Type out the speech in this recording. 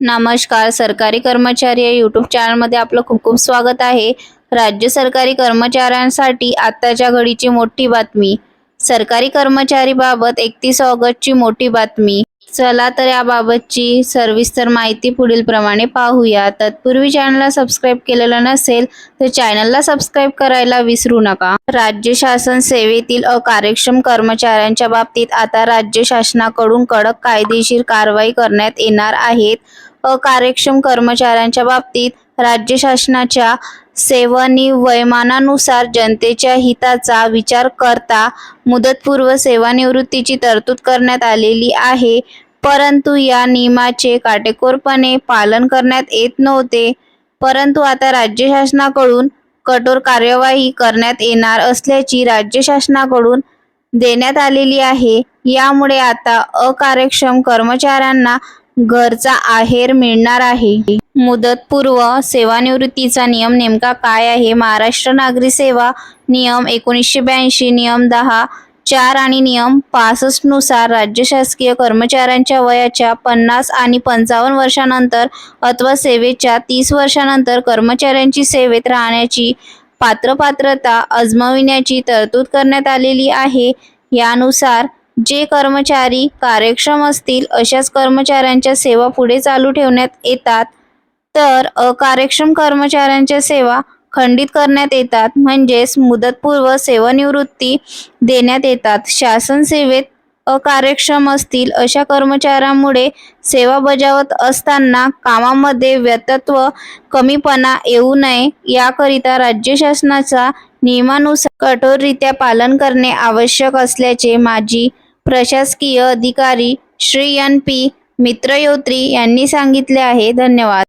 नमस्कार सरकारी कर्मचारी या यूट्यूब चॅनलमध्ये आपलं खूप खूप स्वागत आहे. राज्य सरकारी कर्मचाऱ्यांसाठी आत्ताच्या घडीची मोठी बातमी. सरकारी कर्मचारीबाबत एकतीस ऑगस्टची मोठी बातमी. चला तर याबाबतची सविस्तर माहिती पुढील प्रमाणे पाहूया. तत्पूर्वी चॅनलला सबस्क्राईब केलेलं नसेल तर चॅनलला सबस्क्राईब करायला विसरू नका. राज्य शासन सेवेतील अकार्यक्षम कर्मचाऱ्यांच्या बाबतीत आता राज्य शासनाकडून कडक कायदेशीर कारवाई करण्यात येणार आहेत. अकार्यक्षम कर्मचाऱ्यांच्या बाबतीत राज्य शासनाच्या सेवानिवयमानानुसार जनतेच्या हिताचा विचार करता मुदतपूर्व सेवानिवृत्तीची तरतूद करण्यात आलेली आहे. परंतु या नियमाचे काटेकोरपणे पालन करण्यात येत नव्हते. परंतु आता राज्य शासनाकडून कठोर कार्यवाही करण्यात येणार असल्याची राज्य शासनाकडून देण्यात आलेली आहे. यामुळे आता अकार्यक्षम कर्मचाऱ्यांना घरचा आहेर मिळणार आहे. मुदतपूर्व सेवानिवृत्तीचा नियम नेमका काय आहे? महाराष्ट्र नागरी सेवा नियम एकोणीसशे ब्याऐंशी नियम दहा चार आणि नियम पासष्टनुसार राज्य शासकीय कर्मचाऱ्यांच्या वयाच्या पन्नास आणि पंचावन्न वर्षानंतर अथवा सेवेच्या तीस वर्षानंतर कर्मचाऱ्यांची सेवेत राहण्याची पात्र पात्रता अजमाविण्याची तरतूद करण्यात आलेली आहे. यानुसार जे कर्मचारी कार्यक्षम असतील अशाच कर्मचाऱ्यांच्या सेवा पुढे चालू ठेवण्यात येतात. तर अकार्यक्षम कर्मचाऱ्यांच्या सेवा खंडित करण्यात येतात म्हणजेच मुदतपूर्व सेवानिवृत्ती देण्यात येतात. शासन सेवेत अकार्यक्षम असतील अशा कर्मचाऱ्यांमुळे सेवा बजावत असताना कामामध्ये व्यतत्व कमीपणा येऊ नये याकरिता राज्य शासनाचा नियमानुसार कठोररित्या पालन करणे आवश्यक असल्याचे माजी प्रशासकीय अधिकारी श्री एन पी मित्रयोत्री यांनी सांगितले आहे. धन्यवाद.